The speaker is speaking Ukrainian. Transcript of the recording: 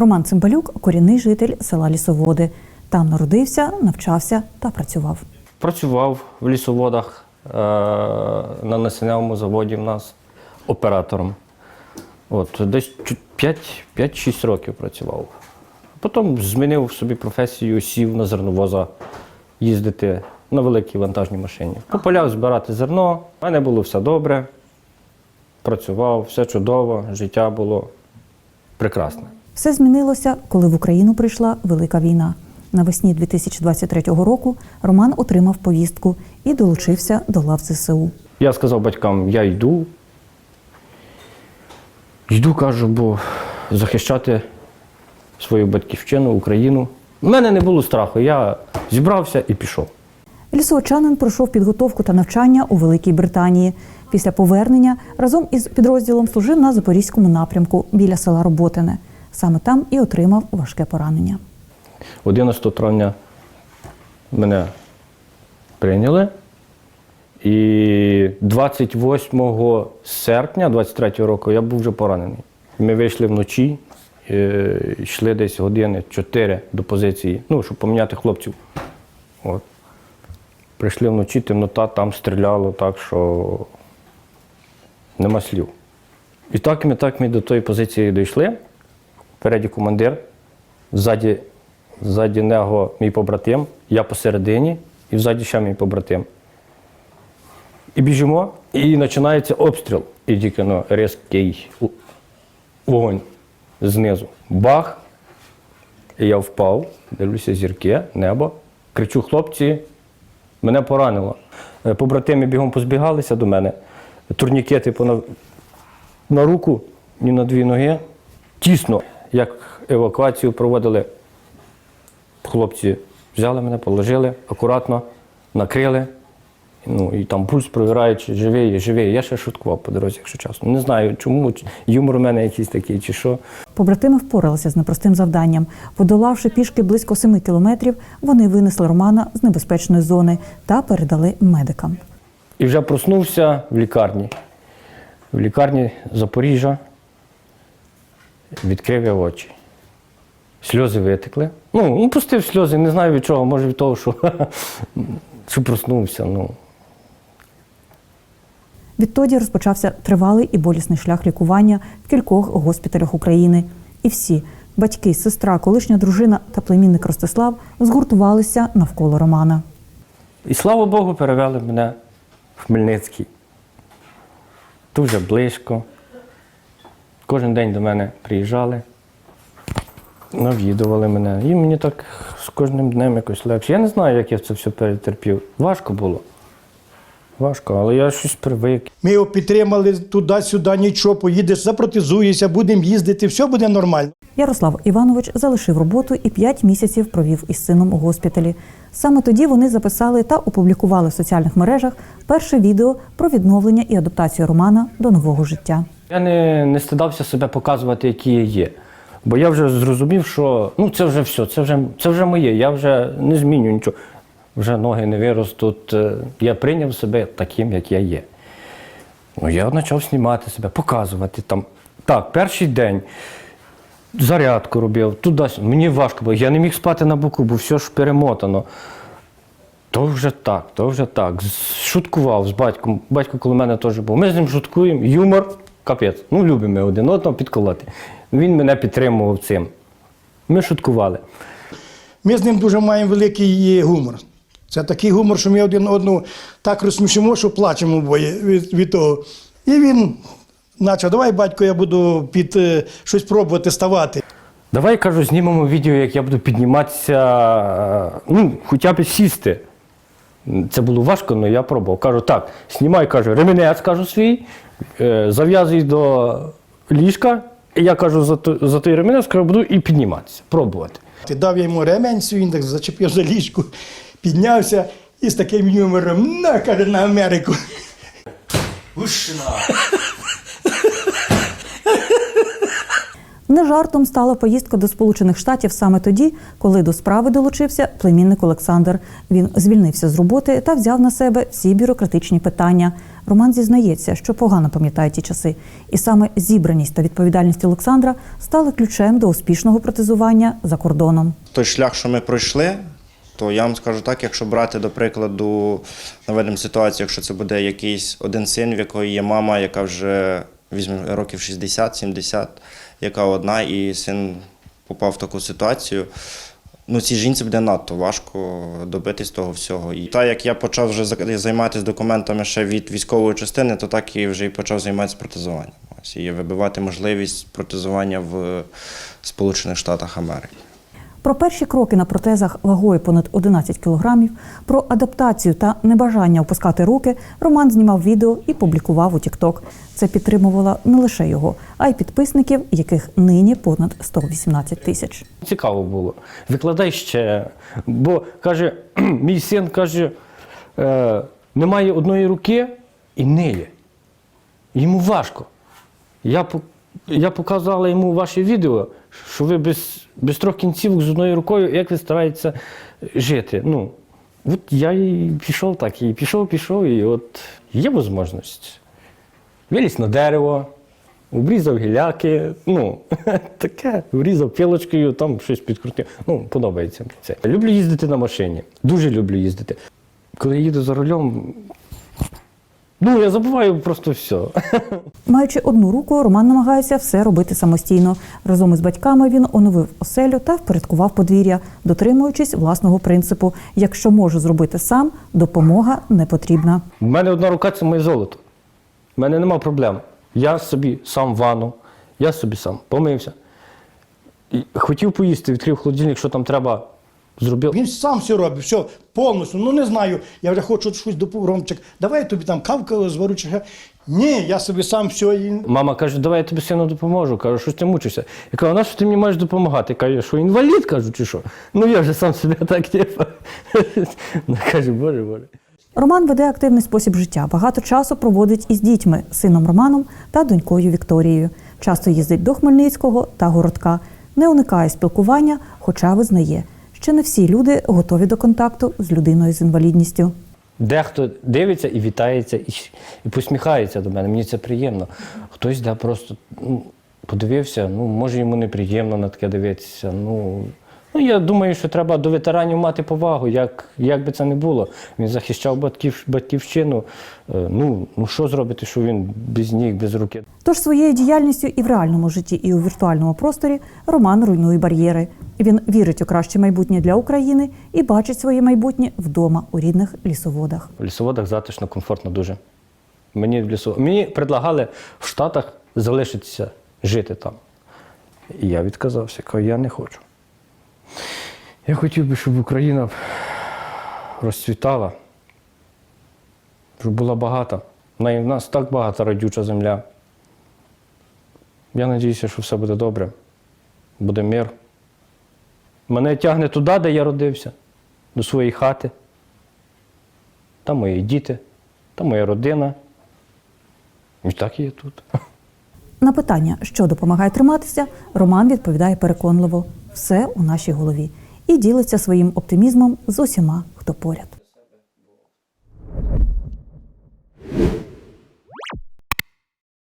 Роман Цимбалюк корінний житель села Лісоводи. Там народився, навчався та працював. Працював в лісоводах е, на насінневому заводі в нас оператором. От, десь 5 5-6 років працював. Потім змінив собі професію, сів на зерновоза їздити на великій вантажній машині. По полях збирати зерно. У мене було все добре. Працював, все чудово, життя було прекрасне. Все змінилося, коли в Україну прийшла велика війна. Навесні 2023 року Роман отримав повістку і долучився до лав ЗСУ. Я сказав батькам, я йду. Йду, кажу, бо захищати свою батьківщину, Україну. У мене не було страху, я зібрався і пішов. Лісовчанин пройшов підготовку та навчання у Великій Британії. Після повернення разом із підрозділом служив на запорізькому напрямку біля села Роботине. Саме там і отримав важке поранення. 11 травня мене прийняли. І 28 серпня 23 року я був вже поранений. Ми вийшли вночі, е, йшли десь години 4 до позиції, ну, щоб поміняти хлопців. От. Прийшли вночі, темнота, там стріляло так, що нема слів. І так ми, так ми до тої позиції дійшли. Впереді командир, ззаді, ззаді нього мій побратим, я посередині, і взаді ще мій побратим. І біжимо, і починається обстріл. І тільки ну, різкий вогонь знизу. Бах! І я впав, дивлюся зірки, небо. Кричу, хлопці, мене поранило. Е, Побратими бігом позбігалися до мене. Турнікети на, на руку і на дві ноги. Тісно, як евакуацію проводили. Хлопці взяли мене, положили акуратно, накрили. Ну і там пульс провірають, чи живий, живий. Я ще шуткував по дорозі, якщо чесно. Не знаю, чому юмор у мене якийсь такий, чи що. Побратими впоралися з непростим завданням. Подолавши пішки близько семи кілометрів, вони винесли Романа з небезпечної зони та передали медикам. І вже проснувся в лікарні. В лікарні Запоріжжя відкрив я очі. Сльози витекли. Ну, ну, пустив сльози, не знаю від чого, може від того, що, що проснувся. Ну. Відтоді розпочався тривалий і болісний шлях лікування в кількох госпіталях України. І всі батьки, сестра, колишня дружина та племінник Ростислав згуртувалися навколо Романа. І слава Богу, перевели мене в Хмельницький. Дуже близько. Кожен день до мене приїжджали, навідували мене. І мені так з кожним днем якось легше. Я не знаю, як я це все перетерпів. Важко було. Важко, але я щось привик. Ми його підтримали туди-сюди, нічого, поїдеш, запротезуєшся, будемо їздити, все буде нормально. Ярослав Іванович залишив роботу і п'ять місяців провів із сином у госпіталі. Саме тоді вони записали та опублікували в соціальних мережах перше відео про відновлення і адаптацію Романа до нового життя. Я не, не стидався себе показувати, який я є. Бо я вже зрозумів, що ну, це вже все, це вже, це вже моє, я вже не зміню нічого. Вже ноги не виростуть. Е, Я прийняв себе таким, як я є. Ну, я почав знімати себе, показувати там. Так, перший день зарядку робив, туди. Мені важко було. Я не міг спати на боку, бо все ж перемотано. То вже так, то вже так. Шуткував з батьком. Батько коло мене теж був. Ми з ним шуткуємо, юмор, капець. Ну, любимо ми один одного підколоти. Він мене підтримував цим. Ми шуткували. Ми з ним дуже маємо великий е, гумор. Це такий гумор, що ми один одного так розсмішимо, що плачемо обоє від, від того. І він почав, давай, батько, я буду під е, щось пробувати ставати. Давай кажу, знімемо відео, як я буду підніматися, е, ну, хоча б сісти. Це було важко, але я пробував. Кажу, так, знімай, кажу, ремінець кажу свій, е, зав'язуй до ліжка, і я кажу, за, то- за той ремінець кажу, буду і підніматися, пробувати. Ти дав я йому ремень свій, він так зачепив за ліжку, піднявся і з таким юмором, на, каже, на Америку. Не жартом стала поїздка до Сполучених Штатів саме тоді, коли до справи долучився племінник Олександр. Він звільнився з роботи та взяв на себе всі бюрократичні питання. Роман зізнається, що погано пам'ятає ті часи, і саме зібраність та відповідальність Олександра стали ключем до успішного протезування за кордоном. той шлях, що ми пройшли, то я вам скажу так, якщо брати до прикладу, наведемо ситуацію, якщо це буде якийсь один син, в якої є мама, яка вже візьме років 60-70, яка одна, і син попав в таку ситуацію. Ну, цій жінці буде надто важко добитись того всього. І так як я почав вже займатися документами ще від військової частини, то так і вже і почав займатися протезуванням. Ось і вибивати можливість протезування в Сполучених Штатах Америки. Про перші кроки на протезах вагою понад 11 кілограмів, про адаптацію та небажання опускати руки Роман знімав відео і публікував у TikTok. Це підтримувало не лише його, а й підписників, яких нині понад 118 тисяч. Цікаво було. Викладай ще. Бо каже, мій син каже, е, немає одної руки і ниє. Йому важко. Я, я показала йому ваше відео, що ви без, без трьох кінцівок з одною рукою, як ви стараєтеся жити. Ну, от я і пішов так, і пішов, пішов, і от є можливість. Виліз на дерево, обрізав гіляки, ну, таке, врізав пілочкою, там щось підкрутив. Ну, подобається мені це. Люблю їздити на машині. Дуже люблю їздити. Коли я їду за рулем, ну, я забуваю просто все. Маючи одну руку, Роман намагається все робити самостійно. Разом із батьками він оновив оселю та впорядкував подвір'я, дотримуючись власного принципу: якщо можу зробити сам, допомога не потрібна. У мене одна рука це моє золото. У мене нема проблем. Я собі сам ванну, я собі сам помився. І хотів поїсти, відкрив холодильник, що там треба, зробив. Він сам все робить, все повністю. Ну не знаю. Я вже хочу щось до Ромчик. Давай я тобі там кавку зварю. чи. Ні, я собі сам все. І... Мама каже, давай я тобі сину допоможу. Кажу, що ти мучишся? Я кажу, на що ти мені маєш допомагати? Каже, що інвалід, кажу, чи що? Ну я вже сам собі так типу. Ну, Каже, боже, боже. Роман веде активний спосіб життя. Багато часу проводить із дітьми, сином Романом та донькою Вікторією. Часто їздить до Хмельницького та Городка. Не уникає спілкування, хоча визнає, що не всі люди готові до контакту з людиною з інвалідністю. Дехто дивиться і вітається, і, і посміхається до мене. Мені це приємно. Хтось да, просто ну, подивився, ну, може йому неприємно на таке дивитися. Ну, ну, я думаю, що треба до ветеранів мати повагу, як, як би це не було. Він захищав батьків, батьківщину. Е, Ну, ну що зробити, що він без ніг, без руки? Тож своєю діяльністю і в реальному житті, і у віртуальному просторі Роман руйнує бар'єри. Він вірить у краще майбутнє для України і бачить своє майбутнє вдома у рідних лісоводах. В лісоводах затишно, комфортно дуже. Мені в лісо... Мені предлагали в Штатах залишитися жити там. І я відказався, кажу, я не хочу. Я хотів би, щоб Україна розцвітала, щоб була багата. В нас так багата родюча земля. Я сподіваюся, що все буде добре, буде мир. Мене тягне туди, де я родився, до своєї хати. Там мої діти, там моя родина. І так і є тут. На питання, що допомагає триматися, Роман відповідає переконливо: все у нашій голові і ділиться своїм оптимізмом з усіма, хто поряд.